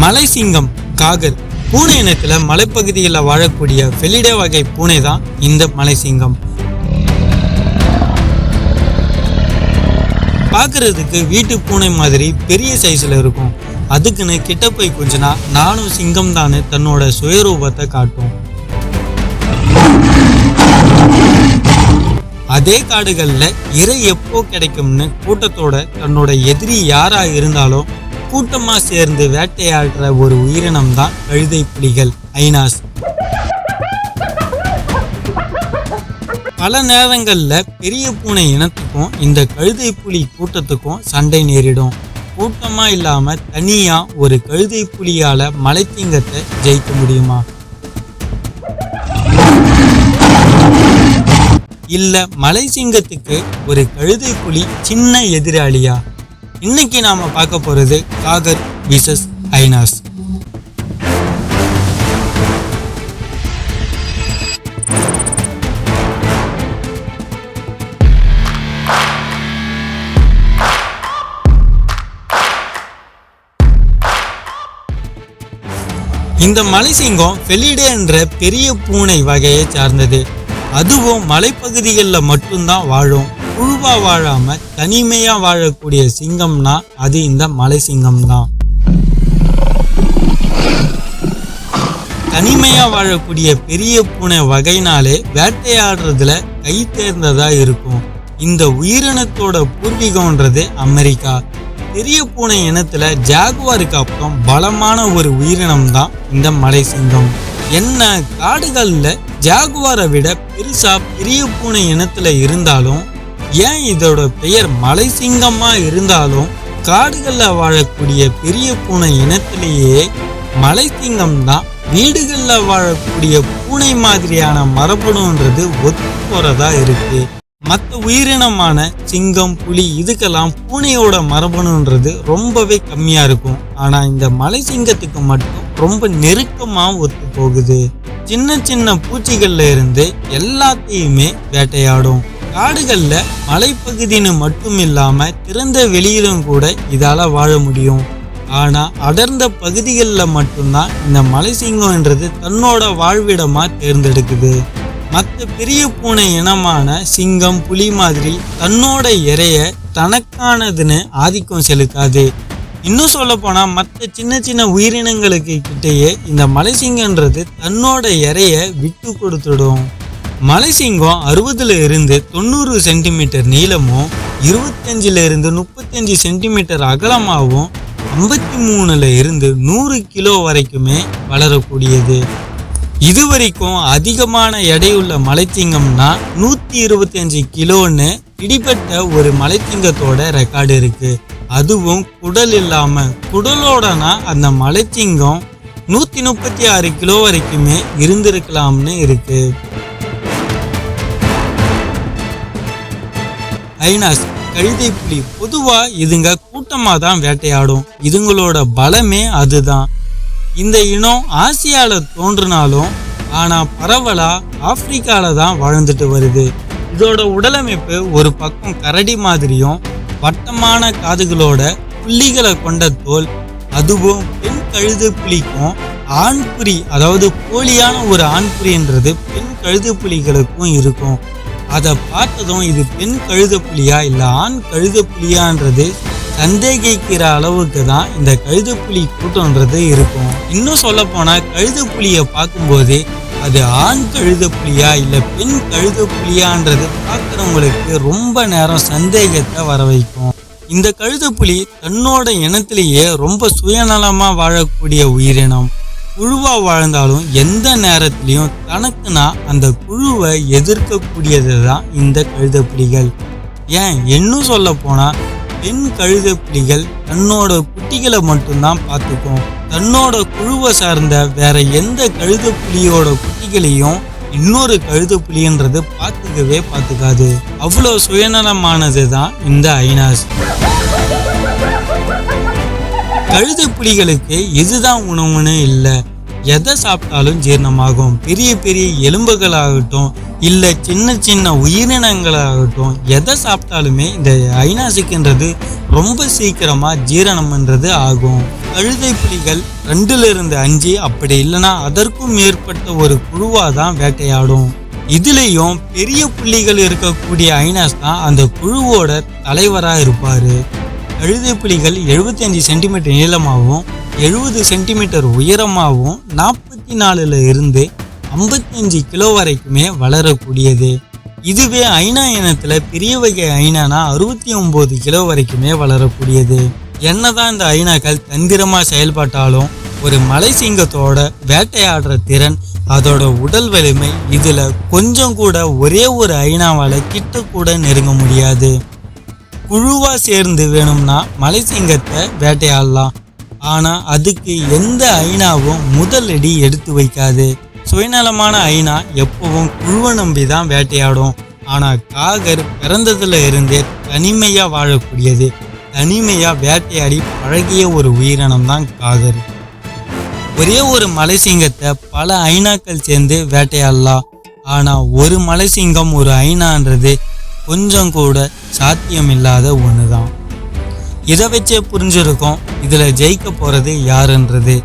மலை சிங்கம் காகல் பூனை இனத்துல மலைப்பகுதியில் வாழக்கூடிய ஃபெலிடே வகை பூனை தான் இந்த மலை சிங்கம் பார்க்கறதுக்கு வீட்டு பூனை மாதிரி பெரிய சைஸ்ல இருக்கும். அதுக்குன்னு கிட்ட போய் கொஞ்சனா நானும் சிங்கம் தானு தன்னோட சுயரூபத்தை காட்டும் அதே காடுகளில் இறை எப்போ கிடைக்கும்னு கூட்டத்தோட தன்னோட எதிரி யாரா இருந்தாலும் கூட்டமா சேர்ந்து வேட்டையாடுற ஒரு உயிரினம் தான் கழுதை புலிகள் ஐனாஸ் பல நேரங்களில் பெரிய பூனை இனத்துக்கும் இந்த கழுதை புலி கூட்டத்துக்கும் சண்டை நேரிடும். கூட்டமா இல்லாம தனியா ஒரு கழுதை புலியால மலைத்திங்கத்தை ஜெயிக்க முடியுமா? இல்ல மலை சிங்கத்துக்கு ஒரு கழுதை புலி சின்ன எதிராளியா? இன்னைக்கு நாம பார்க்க போறது காகர் விசஸ் ஐனாஸ் இந்த மலைசிங்கம் பெலிடே என்ற பெரிய பூனை வகையை சார்ந்தது. அதுவும் மலைப்பகுதிகளில் மட்டும்தான் வாழும். குழுவா வாழாம தனிமையா வாழக்கூடிய சிங்கம்னா அது இந்த மலை சிங்கம் தான் தனிமையா வாழக்கூடிய பெரிய பூனை வகைனாலே வேட்டையாடுறதுல கை தேர்ந்ததா இருக்கும். இந்த உயிரினத்தோட பூர்வீகம்ன்றது அமெரிக்கா. பெரிய பூனை இனத்துல ஜாகுவாருக்கு அப்புறம் பலமான ஒரு உயிரினம் தான் இந்த மலை சிங்கம். என்ன காடுகளில் ஜாகுவாரை விட பெருசா பெரிய பூனை இனத்துல இருந்தாலும் ஏன் இதோட பெயர் மலை சிங்கமா இருந்தாலும் காடுகளில் வாழக்கூடிய பெரிய பூனை இனத்திலேயே மலை சிங்கம் தான் வீடுகளில் வாழக்கூடிய பூனை மாதிரியான மரபணுன்றது ஒத்து போறதா இருக்கு. மற்ற உயிரினமான சிங்கம் புலி இதுக்கெல்லாம் பூனையோட மரபணுன்றது ரொம்பவே கம்மியா இருக்கும். ஆனா இந்த மலை சிங்கத்துக்கு மட்டும் ரொம்ப நெருக்கமா ஒத்து போகுது சின்ன சின்ன பூச்சிகள்ல இருந்து எல்லாத்தையுமே வேட்டையாடும். காடுகள்ல மலைப்பகுதின்னு மட்டும் இல்லாம திறந்த வெளியிலும் கூட இதால வாழ முடியும். ஆனா அடர்ந்த பகுதிகளில் மட்டும்தான் இந்த மலை சிங்கம்ன்றது தன்னோட வாழ்விடமா தேர்ந்தெடுக்குது. மற்ற பெரிய பூனை இனமான சிங்கம் புலி மாதிரி தன்னோட இறைய தனக்கானதுன்னு ஆதிக்கம் செலுத்தாது. இன்னும் சொல்ல போனால் மற்ற சின்ன சின்ன உயிரினங்களுக்கு கிட்டேயே இந்த மலைசிங்கன்றது தன்னோட இறைய விட்டு கொடுத்துடும். மலைசிங்கம் அறுபதுல இருந்து தொண்ணூறு சென்டிமீட்டர் நீளமும் இருபத்தஞ்சில இருந்து முப்பத்தஞ்சு சென்டிமீட்டர் அகலமாகவும் ஐம்பத்தி மூணுல இருந்து நூறு கிலோ வரைக்குமே வளரக்கூடியது. இது வரைக்கும் அதிகமான எடையுள்ள மலைச்சிங்கம்னா நூத்தி இருபத்தி அஞ்சு கிலோன்னு பிடிபட்ட ஒரு மலைச்சிங்கத்தோட ரெக்கார்டு இருக்கு. அதுவும் குடல் இல்லாம. குடலோடனா அந்த மலைச்சிங்கம் நூத்தி முப்பத்தி ஆறு கிலோ வரைக்குமே இருந்திருக்கலாம்னு இருக்கு. ஐநாஸ் கழுதை புலி பொதுவா இதுங்க கூட்டமா தான் வேட்டையாடும். இதுங்களோட பலமே அதுதான். இந்த இனம் ஆசியால தோன்றினாலும் ஆனா பரவலா ஆப்பிரிக்கால தான் வாழ்ந்துட்டு வருது. இதோட உடலமைப்பு ஒரு பக்கம் கரடி மாதிரியும் வட்டமான காதுகளோட புள்ளிகளை கொண்ட தோல் அதுவும் பெண் கழுது புலிக்கும் ஆண் புலி அதாவது போலியான ஒரு ஆண் புலின்றது பெண் கழுது புலிகளுக்கும் இருக்கும். அதை பார்த்ததும் இது பெண் கழுத புலியா இல்லை ஆண் கழுத புலியான்றது சந்தேகிக்கிற அளவுக்கு தான் இந்த கழுத புலி கூட்டம்ன்றது இருக்கும். இன்னும் சொல்ல போனா கழுத புலியை பார்க்கும்போது அது ஆண் கழுத புலியா இல்லை பெண் கழுத புலியான்றது பார்க்குறவங்களுக்கு ரொம்ப நேரம் சந்தேகத்தை வர வைக்கும். இந்த கழுத புலி தன்னோட இனத்திலேயே ரொம்ப சுயநலமாக வாழக்கூடிய உயிரினம். குழுவாக வாழ்ந்தாலும் எந்த நேரத்திலையும் தனக்குனா அந்த குழுவை எதிர்க்கக்கூடியது தான் இந்த கழுத புலிகள். ஏன்? இன்னும் சொல்ல போனால் பெண் கழுத புலிகள் தன்னோட குட்டிகளை மட்டும்தான் பார்த்துக்கும். தன்னோட குழுவை சார்ந்த வேற எந்த கழுத புலியோட குட்டிகளையும் இன்னொரு கழுத புலின்றது பார்த்துக்கவே பார்த்துக்காது. அவ்வளோ சுயநலமானது தான் இந்த ஐநாஸ் கழுது புலிகளுக்கு இதுதான் உணவுன்னு இல்லை. எதை சாப்பிட்டாலும் ஜீரணமாகும். பெரிய பெரிய எலும்புகளாகட்டும் இல்லை சின்ன சின்ன உயிரினங்களாகட்டும் எதை சாப்பிட்டாலுமே இந்த ஐநாசிக்குன்றது ரொம்ப சீக்கிரமாக ஜீரணம்ன்றது ஆகும். கழுதை புலிகள் ரெண்டுலேருந்து அஞ்சு அப்படி இல்லைன்னா அதற்கும் மேற்பட்ட ஒரு குழுவாக தான் வேட்டையாடும். இதுலேயும் பெரிய புள்ளிகள் இருக்கக்கூடிய ஐனாஸ் தான் அந்த குழுவோட தலைவராக இருப்பார். கழுதை புலிகள் 75 சென்டிமீட்டர் நீளமாகவும் எழுபது சென்டிமீட்டர் உயரமாகவும் நாற்பத்தி நாலுல இருந்து ஐம்பத்தஞ்சு கிலோ வரைக்குமே வளரக்கூடியது. இதுவே ஐனா இனத்துல பெரிய வகை ஐனானா அறுபத்தி ஒன்பது கிலோ வரைக்குமே வளரக்கூடியது. என்னதான் இந்த ஐனாக்கள் தந்திரமா செயல்பட்டாலும் ஒரு மலை சிங்கத்தோட வேட்டையாடுற திறன் அதோட உடல் வலிமை இதுல கொஞ்சம் கூட ஒரே ஒரு ஐநாவால் கிட்ட கூட நெருங்க முடியாது. குழுவா சேர்ந்து வேணும்னா மலை சிங்கத்தை வேட்டையாடலாம். ஆனா அதுக்கு எந்த ஐநாவும் முதலடி எடுத்து வைக்காது. சுயநலமான ஐனா எப்பவும் குழுவை நம்பி தான் வேட்டையாடும். ஆனால் காகர் பிறந்ததுல இருந்தே தனிமையா வாழக்கூடியது. தனிமையா வேட்டையாடி பழகிய ஒரு உயிரினம் தான் காகர். ஒரே ஒரு மலை சிங்கத்தை பல ஐநாக்கள் சேர்ந்து வேட்டையாடலாம் ஆனால் ஒரு மலை சிங்கம் ஒரு ஐனான்றது கொஞ்சம் கூட சாத்தியமில்லாத தான் இதை வச்சே புரிஞ்சிருக்கோம் இதில் ஜெயிக்க போகிறது யாருன்றது.